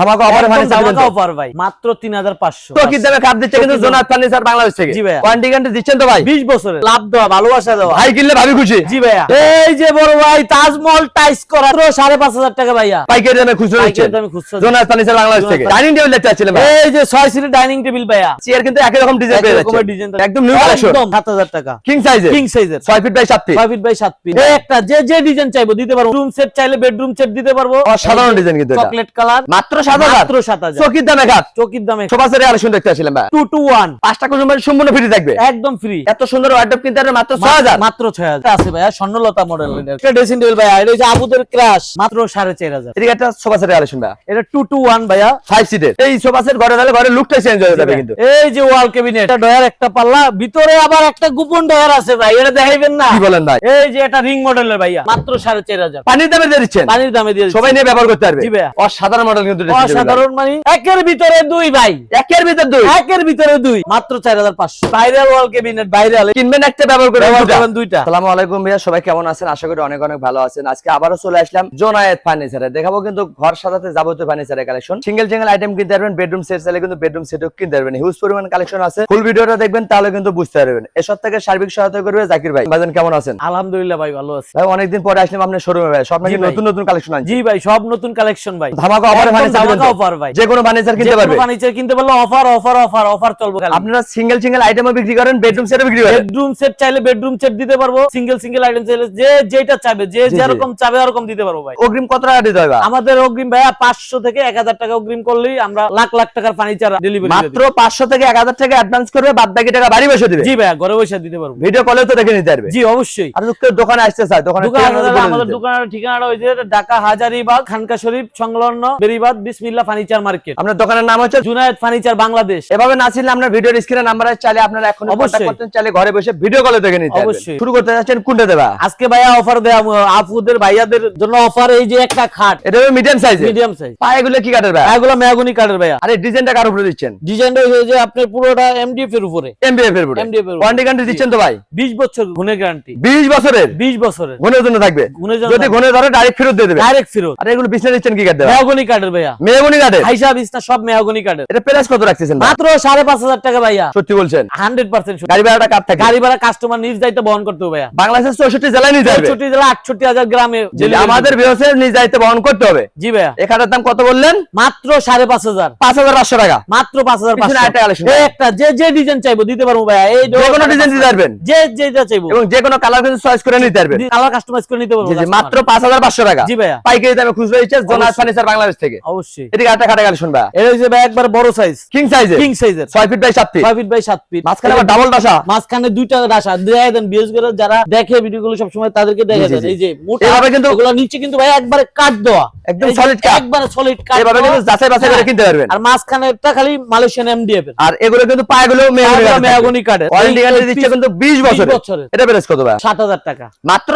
ধামাকা অফারে একদম ফার্নিচার ধামাকা offer ভাই মাত্র 3500 তো কি দামে খাপ দিচ্ছে কিন্তু চকির ফার্নিচার বাংলাদেশ থেকে। জি ভাইয়া। ওয়ারেন্টি গ্যারান্টি দিচ্ছেন তো ভাই? 20 বছরের। লাভ দেওয়া ভালোবাসা দেওয়া। ভাই কিনলে ভাবি খুশি। জি ভাইয়া। এই যে বড় ভাই তাজমহল টাইস করা। মাত্র 5500 টাকা ভাইয়া। পাইকারি দামে খুচরো পাইকারি দামে খুচরা জোনাথ ফার্নিচার বাংলাদেশ থেকে। ডাইনিং টেবিল দেখতে পাচ্ছিলেন ভাই। এই যে 6 সিটের ডাইনিং টেবিল ভাইয়া। চেয়ার কিন্তু একই রকম ডিজাইন পেয়ে যাচ্ছে। ডিজাইন একদম নিউ কালেকশন একদম 7000 টাকা। কিং সাইজের কিং সাইজের 6 feet by 7 feet 6 feet by 7 feet একটা যে যে ডিজাইন চাইব দিতে পারব। রুম সেট চাইলে বেডরুম সেট দিতে পারব। অসাধারণ ডিজাইন কিন্তু এটা। চকলেট কালার মাত্র 7000 মাত্র 7000 চকির দামে খাট চকির দামে সোফা কালেকশন দেখতে পাচ্ছিলেন ভাই। 2 টু 1 পাঁচটা কুসুম সম্পূর্ণ ফ্রি থাকবে। একদম ফ্রি এত সুন্দর ওয়ার্ডরোব কিনতে পারবেন মাত্র 6000 মাত্র 6000 আছে ভাইয়া স্বর্ণলতা মডেল এটা ড্রেসিং টেবিল ভাইয়া এটা হচ্ছে আবুদের ক্রাশ মাত্র 4500 এদিকে একটা সোফা কালেকশন ভাই এটা 2 টু 1 ভাইয়া। 5 সিটের এই সোফা ঘরে তাহলে ঘরের লুকটা চেঞ্জ হয়ে যাবে কিন্তু। এই যে ওয়াল ক্যাবিনেট এটা ডয়ার একটা পাল্লা ভিতরে আবার একটা গোপন ডয়ার আছে ভাই এটা দেখাইবেন না। কি বলেন ভাই? এই যে এটা রিং মডেলের ভাইয়া মাত্র 4500 পানির দামে দিয়ে দিচ্ছেন। পানির দামে দিয়ে সবাই নিয়ে ব্যবহার করতে পারবে। অসাধারণ মডেল কিন্তু। অসাধারণ মানে একের ভিতরে দুই ভাই। একের ভিতর দুই? একের ভিতরে দুই। মাত্র 4500 ভাইরাল ওয়াল ক্যাবিনেট ভাইরাল কিনবেন একটা ব্যবহার করে ব্যবহার করবেন দুইটা। আসসালামু আলাইকুম ভাইয়া সবাই কেমন আছেন? আশা করি অনেক অনেক ভালো আছেন। আজকে আবারও চলে আসলাম জোনায়েত ফার্নিচারে। দেখাবো কিন্তু ঘর সাজাতে যাবতীয় ফার্নিচারের কালেকশন সিঙ্গেল সিঙ্গেল আইটেম কিনতে পারবেন বেডরুম সেট চাইলে কিন্তু বেডরুম সেটও কিনতে পারবেন। হিউজ পরিমাণ কালেকশন আছে। ফুল ভিডিওটা দেখবেন তাহলে কিন্তু বুঝতে পারবেন। এসব থেকে সার্বিক সহায়তা করবে জাকির ভাই। ভাইজান কেমন আছেন? আলহামদুলিল্লাহ ভাই ভালো আছে। ভাই অনেকদিন পরে আসলাম আপনার শোরুমে ভাই। সব নাকি নতুন নতুন কালেকশন আছে জি ভাই সব নতুন কালেকশন ভাই। ধামাকা অফারে ফার্নিচার ধামাকা অফার ভাই। যে কোনো ফার্নিচার কিনতে পারবে? ফার্নিচার কিনতে পারলে অফার অফার অফার অফার চলবে আপনারা সিঙ্গেল সিঙ্গেল আইটেমও বিক্রি করেন বেডরুম সেটও বিক্রি করেন। বেডরুম সেট চাইলে বেডরুম সেট দিতে পারব সিঙ্গেল সিঙ্গেল আইটেম চাইলে যে যেটা চাইবে যে জি, জি। যেরকম চাবে ওরকম দিতে পারব ভাই। অগ্রিম কত টাকা দিতে হবে? আমাদের অগ্রিম ভাইয়া পাঁচশো থেকে এক হাজার টাকা অগ্রিম করলেই আমরা লাখ লাখ টাকার ফার্নিচার ডেলিভারি মাত্র পাঁচশো থেকে এক হাজার টাকা অ্যাডভান্স করবে বাদ বাকি টাকা বাড়ি বসে দিবে। জি ভাইয়া ঘরে বসে দিতে পারব। ভিডিও কলেও তো দেখে নিতে পারবে। জি অবশ্যই। আর দোকানে আসতে চায় দোকানে দোকান আমাদের দোকানের ঠিকানাটা ঢাকা হাজারিবাগ খানকা শরীফ সংলগ্ন বেরিবাদ বিসমিল্লা ফার্নিচার মার্কেট। আপনার দোকানের নাম হচ্ছে জুনায়েদ ফার্নিচার বাংলাদেশ। এভাবে না ছিল আপনার ভিডিওর স্ক্রিনে নাম্বার চাইলে আপনারা এখন অবশ্যই। চাইলে ঘরে বসে ভিডিও কলে দেখে নিতে অবশ্যই। শুরু করতে যাচ্ছেন কোনটা দেবা? আজকে ভাইয়া অফার দেয়া আপুদের ভাইয়াদের জন্য অফার এই যে একটা খাট। এটা মিডিয়াম সাইজে মিডিয়াম সাইজ পায়েগুলো কি কাটের ভাই এগুলো মেহগনি কাঠের ভাইয়া। আরে ডিজাইনটা কার উপরে দিচ্ছেন? ডিজাইনটা হয়েছে যে আপনার পুরোটা এমডিএফ এর উপরে। এমবিএফ এর উপরে। MDF এর উপরে। ওয়ারেন্টি গ্যারান্টি দিচ্ছেন তো ভাই? 20 বছর গুণের গ্যারান্টি 20 বছরের? 20 বছরের। গুণের জন্য থাকবে। যদি গুণে ধরে ডাইরেক্ট ফেরত দিয়ে দেবে। ডাইরেক্ট ফেরত। আর এগুলো বিছনা দিচ্ছেন কি কাটে মেহগনি কাঠের ভাইয়া। মেহগুনি কাটে হাইসা বিছনা সব মেহগনি কাঠের। এটা প্রাইস কত রাখতেছেন মাত্র সাড়ে পাঁচ হাজার টাকা ভাইয়া। সত্যি বলছেন? হান্ড্রেড পার্সেন্ট গাড়ি ভাড়াটা কাপ থাকে? গাড়ি ভাড়া কাস্টমার নিজ দায়িত্ব বহন করতে হবে ভাইয়া। বাংলাদেশের চৌষট্টি জেলায় নিতে হবে। চৌষট্টি জেলা আটষট্টি হাজার গ্রামে যদি আমাদের বিহসের নিজ দায়িত্ব বহন করতে হবে। জি ভাইয়া। এখানের দাম কত বললেন? মাত্র সাড়ে পাঁচ হাজার। পাঁচ হাজার পাঁচশো টাকা। মাত্র পাঁচ হাজার পিছনে আরেকটা collection এই একটা যে যে ডিজাইন চাইব দিতে পারব ভাইয়া। এই যে কোনো ডিজাইন দিতে পারবেন। যে যেটা চাইব। এবং যে কোনো কালার কিন্তু চয়েস করে নিতে পারবেন। কালার কাস্টমাইজ করে নিতে পারব। মাত্র পাঁচ হাজার পাঁচশো টাকা। জি ভাইয়া। পাইকারি দামে খুচরো দিচ্ছে জোনাস ফার্নিচার বাংলাদেশ থেকে। অবশ্যই। এদিকে আরেকটা খাটা গেল শুনবা। এটা হচ্ছে ভাই একবার বড় সাইজ কিং সাইজে কিং সাইজের ছয় ফিট বাই সাত ফিট ছয় ফিট বাই সাত ফিট মাঝখানে আবার ডাবল ডাসা। মাঝখানে দুইটা রাশা দেয় দেন বিশেষ করে যারা দেখে ভিডিও গুলো সবসময় তাদেরকে দেখে দেন। এই যে মোটা এভাবে কিন্তু- এগুলো নিচে কিন্তু ভাই একবারে কাট দেওয়া। একদম এই যে একবারে সলিড কাট এভাবে কিন্তু যাচাই বাছাই করে কিনতে পারবেন। আর মাঝখানে খালি মালয়েশিয়ান এমডিএফ আর এগুলো কিন্তু পায়েগুলো মেহগনি কাঠের। ওয়ারেন্টি গ্যারান্টি দিচ্ছে কিন্তু বিশ বছর বছরের। এটা প্রাইস কত ভাই? সাত হাজার টাকা। মাত্র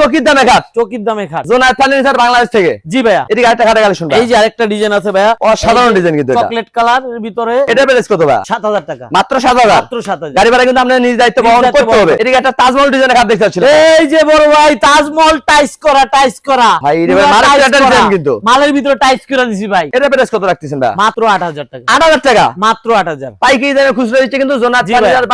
চকির দামে খাট। চকির দামে খাট। জোনাস ফার্নিচার বাংলাদেশ থেকে। জি ভাইয়া। এদিকে আরেকটা খাটা গেল শুনবা। এই যে আরেকটা ডিজাইন আছে ভাইয়া অসাধারণ ডিজাইন কিন্তু চকলেট কালারের ভিতরে এটা প্রাইস কত ভাই? সাত হাজার টাকা। মাত্র সাত হাজার। মাত্র সাত হাজার। গাড়ি ভাড়া কিন্তু আপনার নিজ দায়িত্ব বহন করতে হবে। এদিকে একটা তাজমহল ডিজাইনের খাট দেখতে পাচ্ছিলেন এই যে বড় ভাই তাজমহল টাইস করা টাইস করা। ভাই, রে ভাই, মালের একটা design কিন্তু। মালের ভিতরে টাইস করে দিছি ভাই। এটা প্রাইস কত রাখতেছেন ভাই? মাত্র আট হাজার টাকা। আট হাজার টাকা? মাত্র আট হাজার। পাইকারি দামে খুচরো দিচ্ছে কিন্তু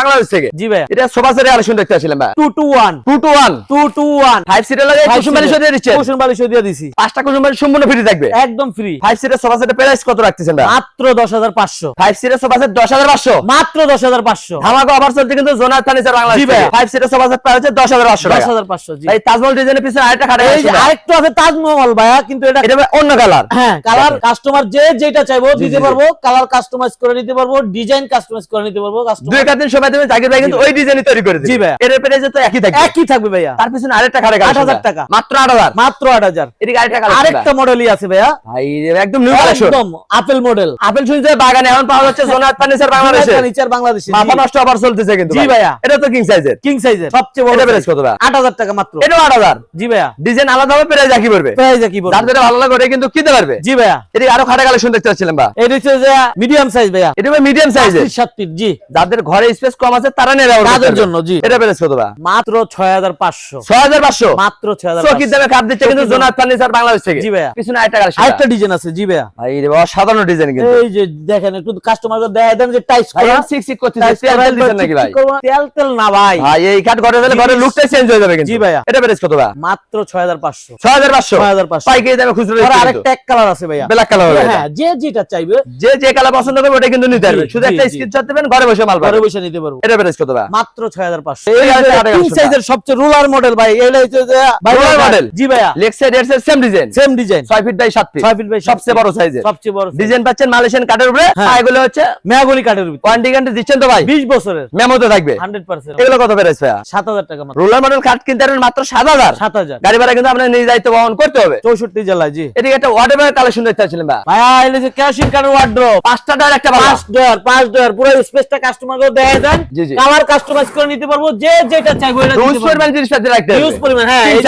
বাংলাদেশ থেকে। জি ভাইয়া এটা সোফা সেটের কালেকশন দেখতে পাচ্ছিলেন ভাই। Two two one two two one two two one five সিটের লাগে কুসুম বালিশ দিয়ে দিচ্ছে কুসুম বালিশ দিয়ে দিছি। পাঁচটা কুসুম বালিশ সম্পূর্ণ ফ্রি থাকবে। একদম ফ্রি ফাইভ সিটের সোফা সেটের প্রাইস কত রাখতেছেন মাত্র দশ হাজার পাঁচশো। ফাইভ সিটের সোফা সেট দশ হাজার পাঁচশো? মাত্র দশ হাজার পাঁচশো। ধামাকা অফার চলছে কিন্তু জোনাস ফার্নিচার বাংলাদেশ। ফাইভ সিটের সোফা সেট প্রাইস হচ্ছে দশ হাজার পাঁচশো দশ হাজার পাঁচশো এই তাজমহল ডিজাইনের পিছনে আরেকটা খাটা আরেকটু আছে তাজমহল ভাইয়া কিন্তু এটা এটা অন্য কালার হ্যাঁ কালার কাস্টমার যে যেটা চাইব দিতে পারব কালার কাস্টমাইজ করে নিতে পারব ডিজাইন কাস্টমাইজ করে নিতে পারব দুই কাস্টমার দিন সময় দেবে জাকির ভাই কিন্তু ওই ডিজাইনই তৈরি করে ভাই। এর প্রাইস তো একই থাকবে। একই থাকবে ভাইয়া। তার পিছনে আরেকটা খাটা আট হাজার টাকা। মাত্র আট হাজার। মাত্র আট হাজার। এদিকে আরেকটা আরেকটা মডেলই আছে ভাইয়া। ভাই একদম নিউ কালেকশন একদম আপেল মডেল আপেল শুনছে বাগানে এখন পাওয়া যাচ্ছে জোনাত ফার্নিচার বাংলাদেশে ফার্নিচার বাংলাদেশে মাথা নষ্ট অফার চলতেছে কিন্তু জি ভাইয়া। এটা তো কিং সাইজের কিং সাইজের সবচেয়ে বড় এটা প্রাইস কত ভাই? আট হাজার টাকা মাত্র। এটাও আট হাজার। জি ভাইয়া। ডিজাইন আলাদা হবে প্রাইস একই পড়বে। প্রাইস কি বলব যার যেটা ভালো লাগে ওটা কিন্তু কিনতে পারবে। জি ভাইয়া। এদিকে আরও খাটা কালেকশন দেখতে পাচ্ছিলাম বা। এটা হচ্ছে যে মিডিয়াম সাইজ ভাইয়া। এটা মিডিয়াম সাইজের পাঁচ ফিট, জি। যাদের ঘরে স্পেস কম আছে তারা ব্যবহার তাদের জন্য, জি। এটা প্রাইস কত ভাই মাত্র ছয় হাজার পাঁচশো। ছয় হাজার পাঁচশো? মাত্র ছয় হাজার চকির দামে খাপ দিচ্ছে কিন্তু জোনাত ফার্নিচার বাংলাদেশ থেকে। জি ভাইয়া। পিছনে আরেকটা কালেকশন আরেকটা ডিজাইন আছে জি ভাইয়া। ভাই রে বাবা সাধারণ ডিজাইন কিন্তু। এই যে দেখেন একটু কাস্টমারকে দেখাই দেন যে টাইস ভাই করা। সিক্স সিক্স করতেছে তেল তেল দিচ্ছেন নাকি ভাই? তেল তেল না ভাই। ভাই এই কাট ঘরে দিলে ঘরের লুকটাই চেঞ্জ হয়ে যাবে কিন্তু। জি ভাইয়া। এটা প্রাইস কত ভাই? মাত্র ছয় হাজার পাঁচশো? 6500 ছয় হাজার পাইকারি দামে খুচরো কিন্তু আরেকটা এক কালার আছে ভাইয়া। ব্ল্যাক কালার হ্যাঁ যে যেটা চাইবে। যে যে কালার পছন্দ করবে ওটা কিন্তু নিতে পারবে। শুধু একটা স্ক্রিনশট দিবেন ঘরে বসে মাল ঘরে বসে নিতে পারব। এটা প্রাইস কত ভাই? মাত্র ছয় হাজার পাঁচশো। এই আছে আরেকটা সাইজের সবচেয়ে রুলার মডেল ভাই এটা হচ্ছে ভাই ভাই, model? জি ভাইয়া। লেগ সাইড এর same design same design 6 feet by 7 feet ছয় ফিট বাই সবচেয়ে বড় সাইজের সবচেয়ে বড় ডিজাইন পাচ্ছেন মালয়েশিয়ান কাটের উপরে হ্যাঁ। এগুলো হচ্ছে মেয়াগনি কাঠের ভিতরে ওয়ারেন্টি গ্যারান্টি দিচ্ছেন তো ভাই? বিশ বছরের। মেমোতে থাকবে। Hundred percent. এগুলো কত প্রাইস ভাই সাত হাজার টাকা মাত্র। রোলার মডেল কাট কিনতে পারবেন মাত্র 7000 সাত হাজার। গাড়ি ভাড়া কিন্তু আপনার নিজ দায়িত্ব বহন করতে হবে। চৌষট্টি জেলায় জি। এদিকে একটা ওয়াটার কালেকশন দেখতে পাচ্ছিলেন ভাই ভাইয়া এলে যে ক্যাশিন কার্ডের ওয়ার্ড্রপ পাঁচটা টায়ার একটা পাঁচ ডয়ার পাঁচ ডয়ার পুরো স্পেসটা কাস্টমারকে দেয় জি। কালার কাস্টমাইজ করে নিতে পারব যে যেটা চাইব এটা রুলস পরিমাণ জিনিসটা দিয়ে রাখতে ইউজ পরিমাণ হ্যাঁ এই।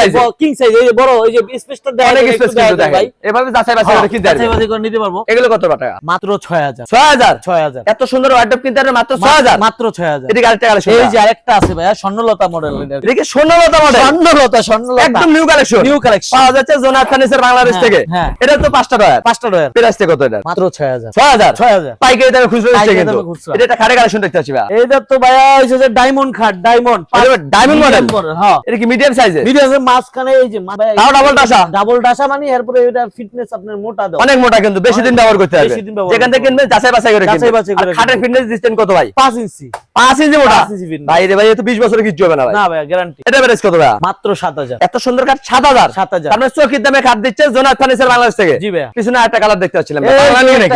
কিং সাইজ এই যে বড় এই যে স্পেসটা দেয় অনেক স্পেস কিন্তু দেখেন এভাবে যাচাই বাছাই করে কিনতে পারবেন যাচাই করে নিতে পারব। এগুলো কত টাকা মাত্র ছয় হাজার। 6000 এত সুন্দর ওয়ার্ডরোব কিনতে পারবেন মাত্র 6000 মাত্র ছয় হাজার। এদিকে আরেকটা কালেকশন এই যে আরেকটা আছে ভাইয়া স্বর্ণলতা মডেল এদিকে সোনালতা মডেল স্বর্ণলতা স্বর্ণলতা। একদম নিউ কালেকশন নিউ কালেকশন পাওয়া যাচ্ছে জোনার ফার্নিচার বাংলাদেশ থেকে। এটা তো পাঁচটা টায়ার পাঁচটা ডয়ার প্রাইস কত এটা? মাত্র ছয় হাজার। 6000 পাইকারি দামে খুচরো দিচ্ছে কিন্তু। এটা একটা খাড়ে কালেকশন দেখতে পাচ্ছি ভাই এইটা তো ভাইয়া হয়েছে যে ডায়মন্ড খাট ডায়মন্ড হ্যাঁ। এটা কি মিডিয়াম ভিডিওর মাঝখানে এই যে তাও ডাসা? ডাবল ডাসা। মানে এরপরে এটা ফিটনেস আপনার মোটা দাও। অনেক মোটা কিন্তু বেশি দিন ব্যবহার করতে ব্যবহার যেখান থেকে কিনবেন যাচাই বাছাই করে যাচাই বাছাই করে খাটের ফিটনেস দিচ্ছেন কত ভাই? 5 ইঞ্চি। 5 ইঞ্চি মোটা? 5 ইঞ্চি fitness। ভাই রে ভাই এ তো 20 বছরের কিছু হবে না ভাই। না ভাইয়া গ্যারান্টি এটা প্রাইস কত ভাই? মাত্র 7000 এত সুন্দর কাঠ 7000 7000 তার মানে চোখের দামে কাঠ দিচ্ছে জোনার ফার্নিচার বাংলাদেশ থেকে? জি ভাইয়া। পিছনে একটা কালার দেখতে পাচ্ছিলাম।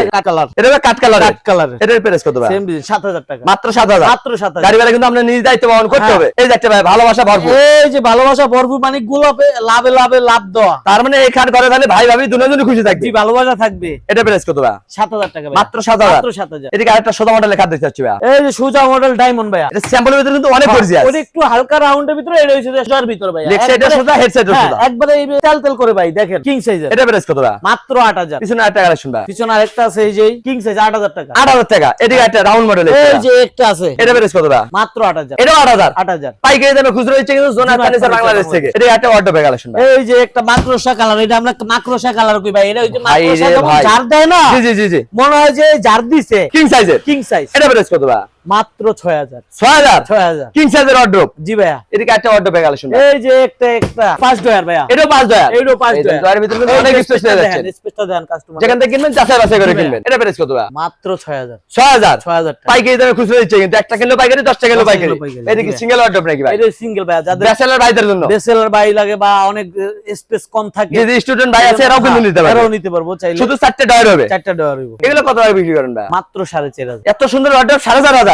একটা কালার এটা হবে কাঠ কালার কাট কালার এটার প্রাইস কত ভাই? সেম 7000 টাকা। মাত্র 7000 মাত্র 7000 গাড়ি ভাড়া কিন্তু নিজ দায়িত্ব বহন করতে হ্যাঁ। হবে। এই যে একটা ভাই ভালোবাসা ভরপুর। এই যে ভালোবাসা ভরপুর মানে গোলাপে লাভে লাভে লাভ দেওয়া। তার মানে এই খাট ঘরে তাহলে ভাই ভাবি দুজনে খুশি থাকবে? জি ভালোবাসা থাকবে। এটা প্রাইস কত ভাই? 7000 টাকা ভাইয়া। মাত্র 7000 মাত্র 7000 এদিকে আরেকটা সোজা মডেলের খাট দেখতে পাচ্ছি ভাই এই যে সুজা মডেল ডায়মন্ড ভাইয়া। এটা স্যাম্পলের ভিতরে কিন্তু অনেক গর্জিয়াস ওটা একটু হালকা রাউন্ডের ভিতরে এটা হচ্ছে দেড়শোর ভিতরে ভাইয়া। লেগ সাইডে সোজা হেড সাইডে হ্যাঁ, সোজা। একবারে এই তেল তেল করে ভাই দেখেন কিং সাইজের এটা প্রাইস কত ভাই মাত্র আট হাজার। পিছনে আরেকটা কালেকশন ভাই পিছনে আরেকটা আছে এই যে কিং সাইজ আট হাজার টাকা। 8000 টাকা। এদিকে একটা রাউন্ড মডেল এই যে একটা আছে। এটা প্রাইস কত ভাই মাত্র আট হাজার। এটাও 8000 আট হাজার। পাইকারি দামে খুচরো দিচ্ছে কিন্তু ফার্নিচার বাংলাদেশ থেকে। এটা একটা ওয়ার্ডরোব কালেকশন ভাই এই যে একটা মাকড়সা কালার এটা আমরা মাকড়সা কালার কই ভাই? এটা ওই যে ভাই রে ভাই। জার দেয় না জি জি জি জি। মনে হয় যে জার দিছে। কিং সাইজের কিং সাইজ এটা প্রাইস কত ভাই? মাত্র ছয় হাজার। ছয় হাজার? ছয় হাজার। তিন ভাইয়া। অর্ডার এই যে একটা একটা। ভাইয়া। কিনবেন এটা কত মাত্র একটা কিলো পাইকারি পাইকারি। সিঙ্গেল অর্ডার নাকি সিঙ্গেল ভাইয়া। জন্য। ভাই লাগে বা অনেক স্পেস কম থাকে যে স্টুডেন্ট ভাই আছে এরাও কিন্তু হ্যাঁ, নিতে নিতে পারব চাইলে শুধু চারটে ডলার হবে? চারটে ডলার হবে এগুলো কত বিক্রি করেন মাত্র সাড়ে চার হাজার। এত সুন্দর অর্ডার 4500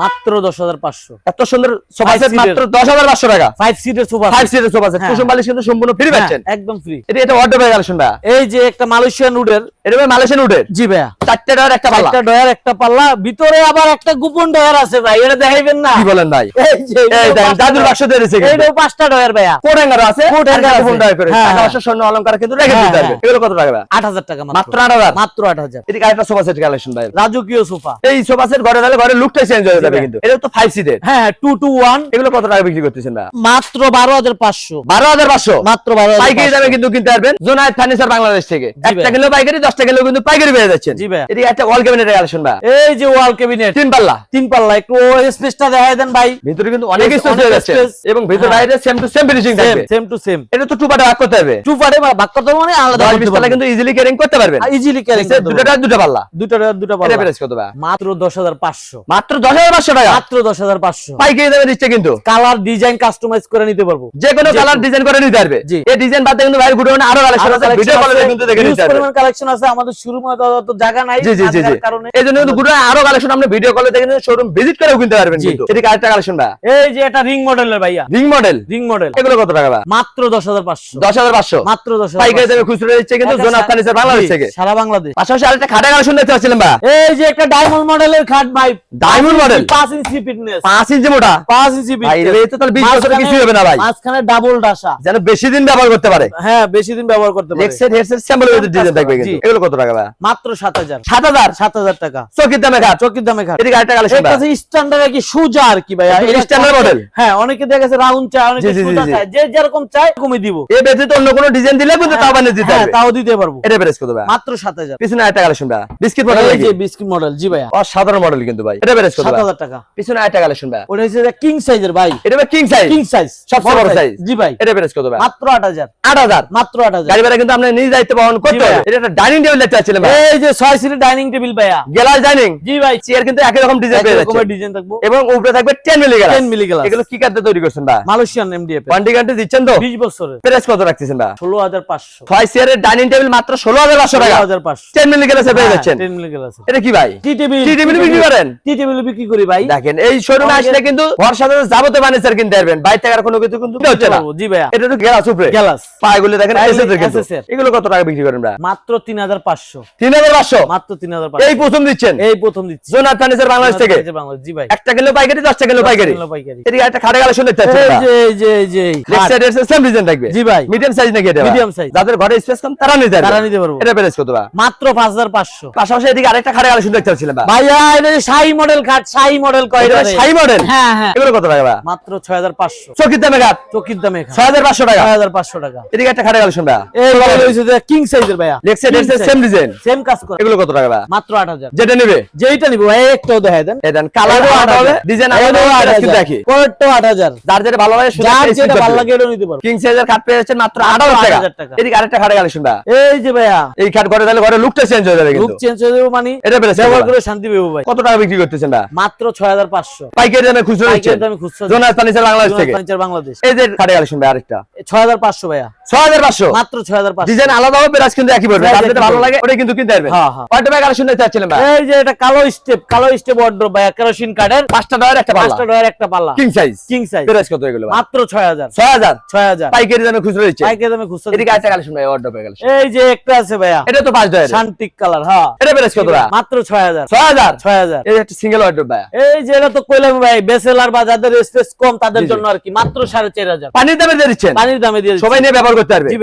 মাত্র দশ হাজার পাঁচশো। এত সুন্দর সোফা সেট মাত্র টাকা। সিটের সোফা সিটের সোফা সেট হ্যাঁ। কুসুম বালিশ কিন্তু সম্পূর্ণ ফ্রি পাচ্ছেন। একদম ফ্রি এটা এটা অর্ডার পেয়ে কালেকশন ভাই এই যে একটা মালয়েশিয়ান উডের এটা ভাই মালয়েশিয়ান উডের জি চারটে টাকার একটা পাল্লা। একটা ডয়ার একটা পাল্লা। ভিতরে আবার একটা গোপন ডয়ার আছে ভাই এটা দেখাইবেন না। কি বলেন ভাই? এই যে এই দেখেন জাদুর বাক্স দিয়ে। এইটাও পাঁচটা ডয়ার আছে আছে। ড্রাইভ করে। হ্যাঁ, টাকা হ্যাঁ। স্বর্ণ অলংকার কিন্তু রেখে হ্যাঁ, দিতে পারবে। হ্যাঁ। এগুলো কত টাকা ভাই আট হাজার টাকা মাত্র। আট হাজার? মাত্র আট হাজার। এদিকে আরেকটা সোফা সেট কালেকশন ভাই রাজকীয় সোফা এই সোফা সেট ঘরে তাহলে ঘরের লুকটাই চেঞ্জ হয়ে যাবে। ভাই। কিন্তু। এটা তো ফাইভ সিটের হ্যাঁ টু টু ওয়ান এগুলো কত টাকা বিক্রি করতেছেন ভাই? মাত্র বারো হাজার পাঁচশো। বারো হাজার পাঁচশো? মাত্র বারো হাজার পাইকারি দামে কিন্তু কিনতে পারবেন। জোনায়েত ফার্নিচার বাংলাদেশ থেকে। একটা কিলো পাইকারি দশটা কিলো কিন্তু পাইকারি পেয়ে যাচ্ছেন জি ভাই। এদিকে একটা ওয়াল ক্যাবিনেটের কালেকশন ভাই। এই যে ওয়াল ক্যাবিনেট তিন পাল্লা। তিন পাল্লা। একটু স্পেসটা দেখাই দেন ভাই। ভিতরে কিন্তু অনেক স্পেস হয়ে যাচ্ছে। এবং ভিতরে হ্যাঁ। বাইরে সেম টু সেম ফিনিশিং থাকবে। সেম টু সেম এটা তো টু পার্টে ভাগ করতে হবে। টু পারে ভাগ করতে মানে আলাদা দশ বিশ পাল্লা কিন্তু ইজিলি ক্যারিং করতে পারবেন। ইজিলি ক্যারি দুটো দুটো পাল্লা। দুটো দুটো এটা প্রাইস কত ভাই? মাত্র দশ হাজার পাঁচশো। মাত্র দশ হাজার পাঁচশো টাকা। মাত্র দশ হাজার পাঁচশো। পাইকারি দামে দিচ্ছে কিন্তু। কালার ডিজাইন কাস্টমাইজ করে নিতে পারব। যে কোনো কালার ডিজাইন করে নিতে পারবে। এই ডিজাইন বাদে কিন্তু ভাই গুডাউনে আরও কালেকশন আছে। ভিডিও কলে কিন্তু দেখে নিতে পারবে। পরিমাণ কালেকশন আছে। আমাদের শুরু মতো তো জায়গা নাই। জি জি জি জি। কারণে। এই কিন্তু গুডাউনে আরও কালেকশন আপনি ভিডিও কলে দেখে শোরুম ভিজিট করেও কিনতে পারবেন কিন্তু। এদিকে আরেকটা কালেকশন ভাই। এই যে এটা রিং মডেলের ভাইয়া। রিং মডেল রিং মডেল এগুলো কত টাকা ভাই? মাত্র পাইকারি দামে খুচরো দিচ্ছে কিন্তু বাংলাদেশ থেকে। সারা বাংলাদেশ। পাশাপাশি আরেকটা খাটা কালেকশন দেখতে পাচ্ছিলাম ভাই। এই যে একটা ডায়মন্ড মডেলের খাট ভাই। Diamond model? মডেল পাঁচ ইঞ্চি ফিটনেস পাঁচ ইঞ্চি মোটা? পাঁচ ইঞ্চি ভাই fitness। তো তাহলে বিশ বছরে মাঝখানে- হবে না ভাই। মাঝখানে ডাবল ডাসা। যেন বেশি দিন ব্যবহার করতে পারে। হ্যাঁ বেশি দিন ব্যবহার করতে পারে। লেগসেট হেডসেট স্যাম্পল ডিজাইন থাকবে কিন্তু। এগুলো কত টাকা ভাই? মাত্র সাত হাজার। সাত হাজার? সাত হাজার টাকা। চকির দামে ঘাট। চকির দামে ঘাট। এদিকে আরেকটা কালেকশন এটা স্ট্যান্ডার্ড কি সুজা আর কি ভাই। একদম standard model। হ্যাঁ অনেকে দেখা গেছে রাউন্ড চায় অনেকে জি, জি, জি, সুজা চায়। যে যেরকম চায় কমে দিব। এ ব্যতীত অন্য কোনো ডিজাইন দিলে কিন্তু তাও বানিয়ে দিতে হ্যাঁ তাও দিতে পারব। এটা প্রেস কত ভাই? মাত্র সাত হাজার। পিছনে একটা কালেকশন ভাই। বিস্কিট মডেল এই যে বিস্কিট মডেল জি ভাইয়া। অসাধারণ মডেল কিন্তু ভাই। এটা প্রেস কত হাজার টাকা। পিছনে একটা কালেকশন ভাই। ওটা হচ্ছে কিং সাইজের ভাই। এটা কিং সাইজ কিং সাইজ সবচেয়ে বড় size। জি ভাই। এটা প্রেস কত ভাই? মাত্র আট হাজার। আট হাজার। মাত্র আট হাজার। গাড়ি ভাড়া কিন্তু আপনি নিজ দায়িত্ব বহন করতে হবে। এটা একটা ডাইনিং টেবিল দেখতে পাচ্ছিলেন এই যে ছয় সিটের ডাইনিং টেবিল ভাইয়া। গ্লাস ডাইনিং জি ভাই। চেয়ার কিন্তু একই রকম ডিজাইন পেয়ে যাচ্ছে। ডিজাইন থাকব। এবং উপরে থাকবে 10 মিলি গ্লাস 10 মিলি গ্লাস এগুলো কি কাঠে তৈরি করছেন ভাই? মালয়েশিয়ান এমডিএফ ওয়ারেন্টি গ্যারান্টি দিচ্ছেন তো? বিশ বছরের। প্রাইস কত রাখতেছেন ভাই? ষোলো হাজার পাঁচশো। ছয় চেয়ারের ডাইনিং টেবিল মাত্র 16500 টাকা। হাজার পাঁচশো। 10 মিলি গ্লাসে পেয়ে যাচ্ছেন। টেন মিলি গ্লাস এটা কি ভাই? টি টেবিল টি টেবিল বিক্রি করেন? টি টেবিল বিক্রি করি ভাই। দেখেন এই শোরুমে আসলে কিন্তু সাথে যাবতীয় ফার্নিচার কিনতে পারবেন। বাইরে টাকার কোনো কিছু কিন্তু হচ্ছে না। জি ভাইয়া। এটা তো গ্লাস উপরে। গ্লাস পায়গুলো দেখেন। এগুলো কত টাকা বিক্রি করেন মাত্র তিন হাজার পাঁচশো। 3500 মাত্র তিন হাজার এই প্রথম দিচ্ছেন? এই প্রথম দিচ্ছি। জোনার ফার্নিচার বাংলাদেশ থেকে? জি ভাই। কিলো পাইকারি দশটা কিলো পাইকারি। একটা খাটে কালেকশন দেখতে এই এই যে এই যে লেফট সাইড সেম ডিজাইন থাকবে। জি ভাই। মিডিয়াম সাইজ নাকি এটা Medium size। যাদের ঘরে স্পেস কম তারা নিতে তারা নিতে পারব। এটা প্রাইস কত মাত্র পাঁচ হাজার পাঁচশো। পাশাপাশি এদিকে আরেকটা খাটে ভাই। ভাইয়া এটা শাহি মডেল খাট শাহি মডেল শাহি মডেল হ্যাঁ হ্যাঁ। এগুলো কত টাকা মাত্র ছয় হাজার পাঁচশো। চকির দামে ঘাট চকির দামে খাট ছয় হাজার পাঁচশো টাকা? ছয় হাজার পাঁচশো টাকা। এদিকে একটা খাটে কালেকশন ভাই এই হচ্ছে যে কিং সাইজের ভাইয়া। Left side same design same কাজ করে। এগুলো কত টাকা ভাই? মাত্র আট হাজার। যেটা নেবে? যেইটা নিবো ভাই একটাও দেখাই দেন। এটা কালারও আলাদা হবে ডিজাইন আলাদা হবে প্রাইস কিন্তু একই কোয়ারটাও আট হাজার। যার যেটা ভালো লাগে যার যেটা ভালো লাগে এটাও নিতে পারব কিং সাইজের খাট পেয়ে যাচ্ছেন মাত্র 8,000 টাকা। টাকা। এদিকে আরেকটা খাটে কালেকশন ভাই এই যে ভাইয়া। এই খাট ঘরে তাহলে ঘরে লুকটা চেঞ্জ হয়ে যাবে লুক চেঞ্জ হয়ে যাবে মানে এটা ব্যবহার করে শান্তি পেবো ভাই। কত টাকা বিক্রি করতেছেন ভাই? মাত্র ছয় হাজার পাঁচশো। পাইকারি দামে খুচরো দিচ্ছেন জোনাস ফার্নিচার বাংলাদেশ থেকে? ফার্নিচার বাংলাদেশ। এই যে খাটে কালেকশন ভাই আরেকটা। ছয় হাজার পাঁচশো ভাইয়া। ছয় হাজার পাঁচশো। মাত্র ছয় হাজার পাঁচশো। ডিজাইন আলাদা হবে প্রাইস কিন্তু একই পড়বে। Price যার যেটা একই ভালো লাগে ওটা কিন্তু কিনতে পারবেন হ্যাঁ, হ্যাঁ। কয়টা টাকা কালেকশন চাচ্ছিলেন ভাই? এই যে এটা কালো স্টেপ কালো স্টেপ অর্ডার ভাইয়া কেরোসিন কার্ডের পাঁচটা টাকার একটা পাল্লা। পাঁচটা ডয়ার একটা পাল্লা। King size king size price কত এগুলো মাত্র ছয় হাজার। ছয় হাজার। ছয় হাজার। পাইকারি দামে খুচরো দিচ্ছে। পাইকারি দামে খুচরা এদিকে আরেকটা কালেকশন ভাই অর্ডার কালেকশন এই যে একটা আছে ভাইয়া। এটা তো পাঁচ ডয়ের শান্তিক কালার হ্যাঁ। এটা প্রাইস কত ভাই? মাত্র এই একটা সিঙ্গেল ভাই এই যে এটা তো কইলাম ভাই বেসেলার বা যাদের স্পেস কম তাদের। জন্য আর কি মাত্র সাড়ে চার হাজার। পানির দামে দিয়ে দিচ্ছেন? পানির দামে দিয়ে সবাই নিয়ে ব্যবহার করতে পারবে? জি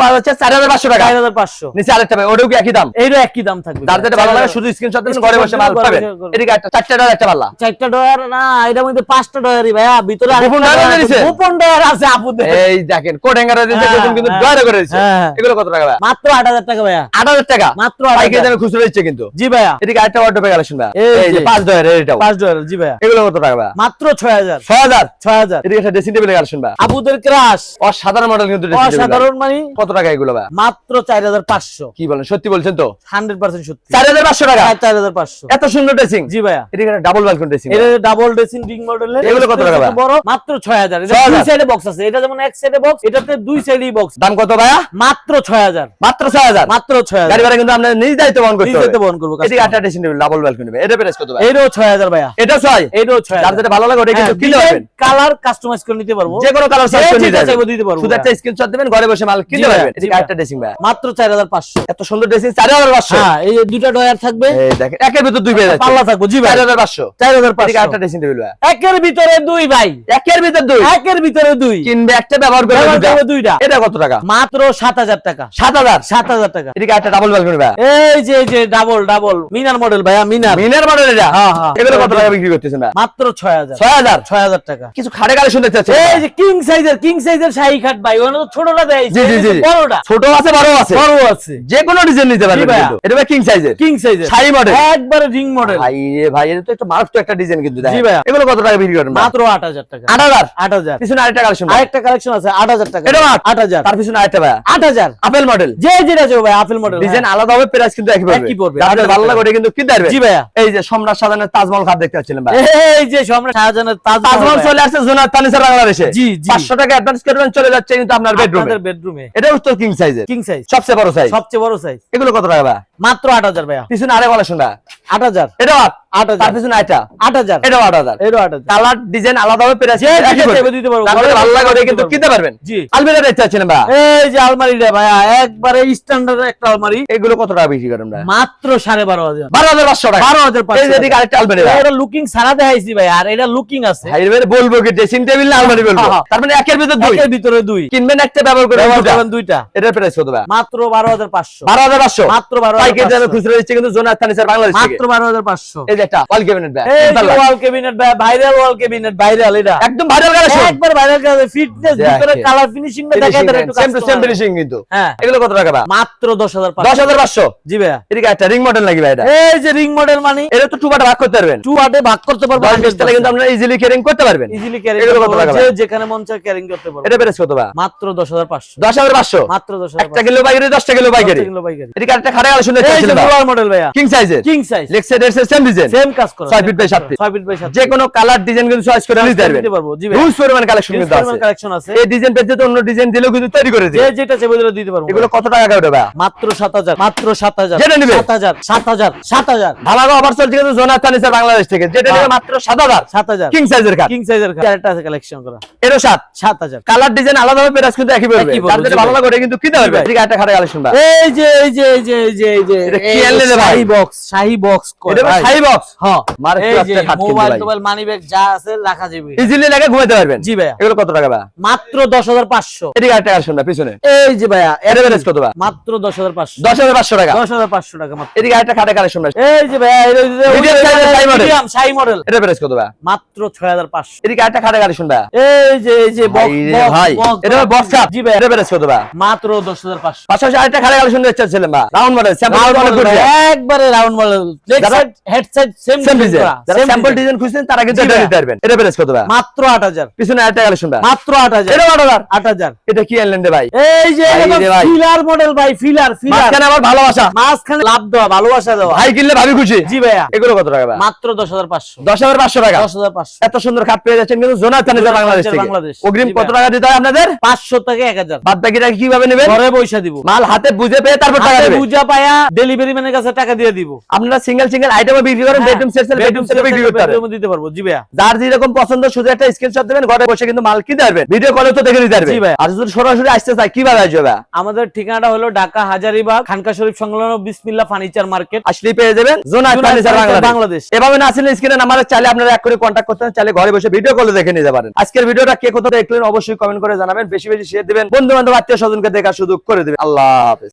পাওয়া যাচ্ছে চার হাজার পাঁচশো টাকা। চার হাজার পাঁচশো। নিচে আরেকটা ওটাও কি একই দাম? এইটা একই দাম থাকবে যার যেটা ভালো লাগে শুধু স্ক্রিনশট ঘরে বসে মাল পাবেন। এদিকে একটা চারটা টাকার একটা পাল্লা। চারটা ডয়ার না এটার মধ্যে পাঁচটা ডয়ারই ভাইয়া। ভিতরে গোপন ডয়ার ডয়ার আছে। ডয়ার আপুদের। এই দেখেন কোট হ্যাঙ্গারে দিয়েছে হ্যাঁ, কিন্তু হ্যাঁ, করে দিয়েছে হ্যাঁ। এগুলো কত টাকা ভাই মাত্র আট হাজার টাকা ভাইয়া। আট হাজার টাকা? মাত্র আট পাইকারি হাজার। দামে খুচরো দিচ্ছে কিন্তু। জি ভাইয়া। এদিকে আরেকটা অর্ডার কালেকশন ভাই এই যে। পাঁচ ডয়ার এটাও। পাঁচ ডয়ার জি ভাইয়া। এগুলো কত টাকা ভাই মাত্র ছয় হাজার। ছয় হাজার? ছয় হাজার। এদিকে একটা ড্রেসিং টেবিলের কালেকশন ভাই আপুদের ক্রাশ অসাধারণ মডেল কিন্তু। অসাধারণ মানে কত টাকা এগুলো ভাই? মাত্র চার হাজার পাঁচশো। কি বলেন সত্যি বলছেন তো? হান্ড্রেড পার্সেন্ট সত্যি। চার হাজার পাঁচশো টাকা? চার হাজার পাঁচশো। এত সুন্দর ড্রেসিং জি ভাইয়া। একটা ডাবল ব্যালকন ড্রেসিং এটা ডাবল ড্রেসিং রিং মডেলের এগুলো কত টাকা ভাই? বড় মাত্র ছয় হাজার। এটা দুই সাইডে বক্স আছে। এটা যেমন এক সাইডে বক্স এটাতে দুই সাইডেই বক্স দাম কত ভাইয়া? মাত্র ছয় হাজার। মাত্র ছয় হাজার? মাত্র ছয় গাড়ি ভাড়া কিন্তু আপনার নিজ দায়িত্ব বহন করতে নিজেতে হবে। বহন করব একটা ড্রেসিং টেবিল ডাবল ব্যালকন নেবে এটা প্রাইস কত ভাই হাজার ভাইয়া। এটা ছয়? এইটাও ছয় যার যেটা ভালো লাগে ওটা কিন্তু কিনতে পারবেন কালার কাস্টমাইজ করে নিতে পারব। যে কোনো কালার সার্চ করে নিতে পারব শুধু একটা স্ক্রিনশট দিবেন ঘরে বসে মাল কিনতে পারবেন। একটা ড্রেসিং ভাই। মাত্র চার হাজার পাঁচশো। এত সুন্দর ড্রেসিং চার হাজার পাঁচশো। হ্যাঁ এই যে দুইটা ডয়ার থাকবে। এই দেখেন একের ভিতর দুই পাল্লা থাকব জি ভাই। চার হাজার পাঁচশো। চার হাজার এদিকে পাঁচশো একটা ড্রেসিং টেবিল ভাই। একের ভিতরে দুই ভাই। একের ভিতর দুই। একের ভিতরে দুই। কিনবে একটা ব্যবহার করবে দুইটা। এটা কত টাকা? মাত্র সাত হাজার টাকা। সাত হাজার? সাত হাজার টাকা। এদিকে একটা ডাবল ব্যালকনি ভাই। এই যে যে ডাবল ডাবল মিনার মডেল ভাইয়া মিনার। মিনার মডেল এটা? হ্যাঁ, হ্যাঁ। এগুলো কত টাকা বিক্রি করতেছেন ভাই? মাত্র ছয় হাজার। ছয় হাজার? ছয় হাজার টাকা। কিছু খাড়ে দেখতে চাচ্ছেন এই যে কিং সাইজের কিং সাইজের শাহী খাট ভাই ওখানে তো ছোটটা দেয় জি, জি, জি। বড়টা। ছোট আছে বড় আছে। বড় আছে। যে কোনো ডিজাইন নিতে পারবেন কিন্তু। এটা ভাই কিং সাইজের কিং সাইজের শাড়ি মডেল একবারে রিং মডেল ভাই রে ভাই এটা তো একটা মারাত্মক একটা ডিজাইন কিন্তু দেখেন। জি ভাইয়া। এগুলো কত টাকা বিক্রি করেন মাত্র আট হাজার টাকা। আট হাজার? পিছনে আরেকটা কালেকশন আরেকটা কালেকশন আছে আট হাজার টাকা। এটাও আট। আট তার পিছনে আরেকটা ভাই আট হাজার। আপেল মডেল যে যেটা চাও ভাই আপেল মডেল ডিজাইন আলাদা হবে প্রাইস কিন্তু একই পড়বে। একই পড়বে। যাদের ভালো লাগে কিন্তু কিনতে পারবে জি ভাইয়া। এই যে সম্রাট সাজানের তাজমহল খাট দেখতে পাচ্ছিলেন ভাই। এই যে সম্রাট তাজমহল চলে আসছে ফার্নিচার বাংলাদেশে। জি, জি। পাঁচশো টাকা অ্যাডভান্স করবেন চলে যাচ্ছে কিন্তু আপনার বেডরুমে আপনাদের বেডরুমে এটা উত্তর কিং সাইজের কিং সাইজ সবচেয়ে বড় সাইজ সবচেয়ে বড় সাইজ এগুলো কত টাকা ভাই মাত্র আট হাজার ভাইয়া। পিছনে আরে বলে শোনা আট হাজার। এটা বলব ড্রেসিং টেবিল আলমারি বলব? তার মানে একের ভিতরে দুই। ভিতরে দুই। কিনবেন একটা ব্যবহার করে করবেন দুইটা। এটার প্রাইস কত ভাই মাত্র 12500 12500 মাত্র 12500 পাইকারি দামে খুচরা দিচ্ছে কিন্তু জোনার থানি স্যার বাংলাদেশ থেকে। মাত্র 12500 করতে পারবেন। ইজিলি ক্যারিং যেখানে মন করতে পারবেন এটা প্রাইস কত ভাই? মাত্র 10500 10500 মাত্র 10500 1 কিলো বাইরে 10 কিলো কিলো বাইরে এটা সেম কাজ করা ছয় feet by সাত feet। ছয় ফিট বাই সাত যে কোনো কালার ডিজাইন কিন্তু চয়েস করে নিতে পারবেন। দিতে পারব জি ভাই। হিউজ পরিমাণ কালেকশন কিন্তু আছে। কালেকশন আছে। এই ডিজাইন পেতে তো অন্য ডিজাইন দিলেও কিন্তু তৈরি করে যে যেটা চাইবে ওটা দিতে পারব। এগুলো কত টাকা করে ভাই মাত্র সাত হাজার মাত্র সাত হাজার যেটা নিবে? সাত হাজার সাত হাজার সাত হাজার। ধামাকা অফার চলছে কিন্তু জোনার ফার্নিচার বাংলাদেশ থেকে। যেটা নেবে হ্যাঁ। মাত্র সাত হাজার। সাত হাজার। কিং সাইজের কাঠ কিং সাইজের আরেকটা আছে কালেকশন করা। এরও সাত। সাত হাজার। কালার ডিজাইন আলাদা হবে প্রাইস কিন্তু একই পড়বে। তার জন্য ভালো লাগে ওটা কিন্তু কিনতে পারবে। কালেকশন ভাই। এই যে এই যে এই যে এই যে এটা কি আনলে ভাই? বক্স শাহী বক্স এটা সাই বক্স হ্যাঁ। মার এই যে একটা খাট কিন্তু মোবাইল টোবাইল মানি ব্যাগ যা আছে রাখা যাবে ইজিলি লাগে ঘুমাতে পারবেন? জি ভাইয়া। এগুলো কত টাকা ভাই মাত্র দশ হাজার পাঁচশো। এদিকে একটা কালেকশন ভাই পিছনে। এই যে ভাইয়া এটা কত ভাই মাত্র দশ হাজার পাঁচশো। দশ হাজার পাঁচশো টাকা। দশ হাজার পাঁচশো টাকা মাত্র। এদিকে একটা খাটে কালেকশন ভাই। এই যে ভাইয়া এই যে- এই Medium size এর শাহী model। মিডিয়াম শাহী মডেল এটা কত ভাই মাত্র ছয় হাজার পাঁচশো। এদিকে একটা খাটে কালেকশন ভাই এই যে এই যে ভাই box, রে box, ভাই এটা বক্স কাপ জি ভাই এটা কত ভাই মাত্র দশ হাজার পাঁচশো। পাশাপাশি আরেকটা খাটে কালেকশন দেখতে চাচ্ছিলাম ভাই রাউন্ড মডেল স্যাম্পল মডেল একবারে রাউন্ড মডেল লেগ যারা- side head side same same design যারা স্যাম্পল ডিজাইন ডিজাইন খুঁজছেন তারা কিন্তু এটা নিতে পারবেন। এটা প্রাইস কত ভাই? মাত্র আট হাজার। পিছনে আরেকটা কালেকশন ভাই। মাত্র আট হাজার। এটা আট হাজার? এটা কি আনলেন ভাই? এই যে ভাই রে ভাই। ফিলার মডেল ভাই ফিলার ফিলার মাঝখানে আবার ভালোবাসা। মাঝখানে লাভ দেওয়া ভালোবাসা দেওয়া। ভাই কিনলে ভাবি খুশি। জি ভাইয়া। এগুলো কত টাকা ভাই? মাত্র দশ হাজার পাঁচশো। দশ হাজার পাঁচশো টাকা। দশ হাজার পাঁচশো। এত সুন্দর পেয়ে যাচ্ছেন কিন্তু বাংলাদেশ থেকে। অগ্রিম কত টাকা দিতে হয় আপনাদের? পাঁচশো থেকে এক হাজার। বাদ বাকিটা কীভাবে নেবেন? ঘরে পয়সা দিব। মাল হাতে বুঝে পেয়ে তারপর টাকা হাতে দেবেন বুঝা পায়া ডেলিভারি ম্যানের কাছে টাকা দিয়ে দিব। আপনারা সিঙ্গেল সিঙ্গেল আইটেম বিক্রি করেন বেডরুম সেট বেডরুম সেট বিক্রি করতে পারেন দিতে পারব জি ভাইয়া। যার যেরকম পছন্দ শুধু একটা স্ক্রিনশট দেবেন ঘরে বসে কিন্তু মাল কিনতে পারবেন। ভিডিও কলে তো দেখে নিতে পারবেন জি ভাই। আর যদি সরাসরি আসতে চাই কীভাবে আসবে ভাই? আমাদের ঠিকানাটা হলো ঢাকা হাজারিবাগ খানকা শরীফ সংলগ্ন বিসমিল্লাহ ফার্নিচার মার্কেট। আসলেই পেয়ে যাবেন ফার্নিচার বাংলাদেশ। এভাবে না আসলে স্ক্রিনে নাম্বারে চাইলে আপনারা এক করে কন্ট্যাক্ট করতে চাইলে ঘরে বসে ভিডিও কলে দেখে নিতে পারেন। আজকের ভিডিওটা কে কোথাও দেখলেন অবশ্যই কমেন্ট করে জানাবেন বেশি বেশি শেয়ার দিবেন। বন্ধু বান্ধব আত্মীয় স্বজনকে দেখার সুযোগ করে দিবেন। আল্লাহ হাফেজ।